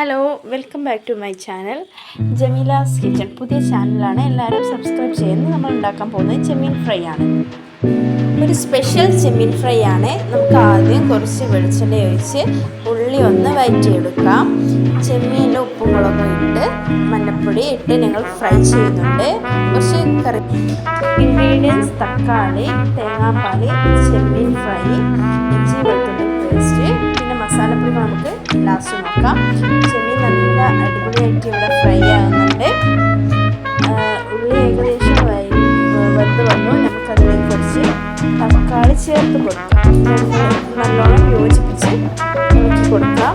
Hello welcome back to my channel Jameela's kitchen പുതിയ ചാനലാണ് എല്ലാവരും സബ്സ്ക്രൈബ് ചെയ്യുന്നത് നമ്മൾ ഉണ്ടാക്കാൻ പോകുന്നത് ചെമ്മീൻ ഫ്രൈ ആണ്. ഒരു സ്പെഷ്യൽ ചെമ്മീൻ ഫ്രൈ ആണ്. നമുക്ക് ആദ്യം കുറച്ച് വെളിച്ചെണ്ണ ഒഴിച്ച് ഉള്ളി ഒന്ന് വയറ്റിയെടുക്കാം. ചെമ്മീനിൽ ഉപ്പും ഇട്ട് മഞ്ഞപ്പൊടി ഇട്ട് ഞങ്ങൾ ഫ്രൈ ചെയ്യുന്നുണ്ട്. കുറച്ച് കറി ഇൻഗ്രീഡിയൻസ് തക്കാളി തേങ്ങാപ്പാൽ ചെമ്മീൻ ഫ്രൈ ഇഞ്ചി വെളുത്തുള്ളി പേസ്റ്റ് പിന്നെ മസാലപ്പൊടി നമുക്ക് ലാസ്റ്റ് നോക്കാം. തക്കാളി ചേർത്ത് കൊടുക്കാം. നല്ലോണം യോജിപ്പിച്ച് ഇളക്കി കൊടുക്കാം.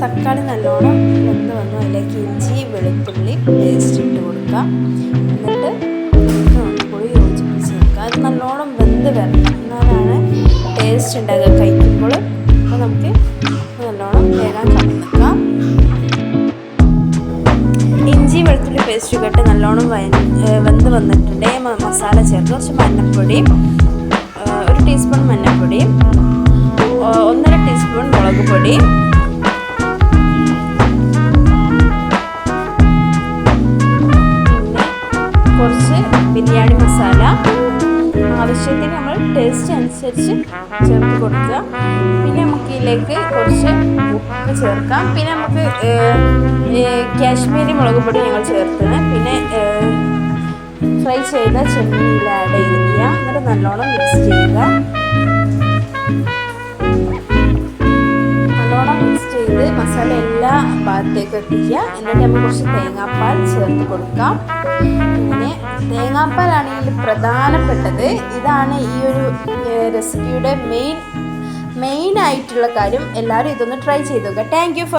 തക്കാളി നല്ലോണം വെന്ത് വന്നു. അതിലേക്ക് ഇഞ്ചി വെളുത്തുള്ളി പേസ്റ്റ് ഇട്ട് കൊടുക്കാം. ടേസ്റ്റ് ഉണ്ടാകുക കഴിക്കുമ്പോൾ അപ്പോൾ നമുക്ക് നല്ലോണം വേഗം കലക്കാം. ഇഞ്ചി വെളുത്തുള്ളി പേസ്റ്റ് കെട്ട് നല്ലോണം വയ വെന്ത് വന്നിട്ടുണ്ട്. മസാല ചേർത്ത് കുറച്ച് മഞ്ഞൾപ്പൊടി ഒരു ടീസ്പൂൺ മഞ്ഞൾപ്പൊടി ഏഹ് ഒന്നര ടീസ്പൂൺ മുളക് പൊടി കുറച്ച് ബിരിയാണി മസാല ആവശ്യത്തിന് നമ്മൾ ടേസ്റ്റ് അനുസരിച്ച് ചേർത്ത് കൊടുക്കുക. പിന്നെ നമുക്ക് ഇതിലേക്ക് കുറച്ച് ഉപ്പ് ചേർക്കാം. പിന്നെ നമുക്ക് കാശ്മീരി മുളക് പൊടി ഞങ്ങൾ ചേർത്തത് പിന്നെ ഫ്രൈ ചെയ്ത ചെമ്മീനിൽ ആഡ് ചെയ്യുക എന്നിട്ട് നല്ലോണം മിക്സ് ചെയ്യുക. നല്ലോണം മിക്സ് ചെയ്ത് മസാല എല്ലാ ഭാഗത്തേക്ക് എത്തിക്കുക എന്നിട്ട് നമുക്ക് കുറച്ച് തേങ്ങാപ്പാൽ ചേർത്ത് കൊടുക്കാം. പിന്നെ തേങ്ങാപ്പാലാണെങ്കിൽ പ്രധാനപ്പെട്ടത്. ഇതാണ് ഈ ഒരു റെസിപ്പിയുടെ മെയിൻ മെയിൻ ആയിട്ടുള്ള കാര്യം. എല്ലാവരും ഇതൊന്ന് ട്രൈ ചെയ്ത് നോക്കുക താങ്ക് യു ഫോർ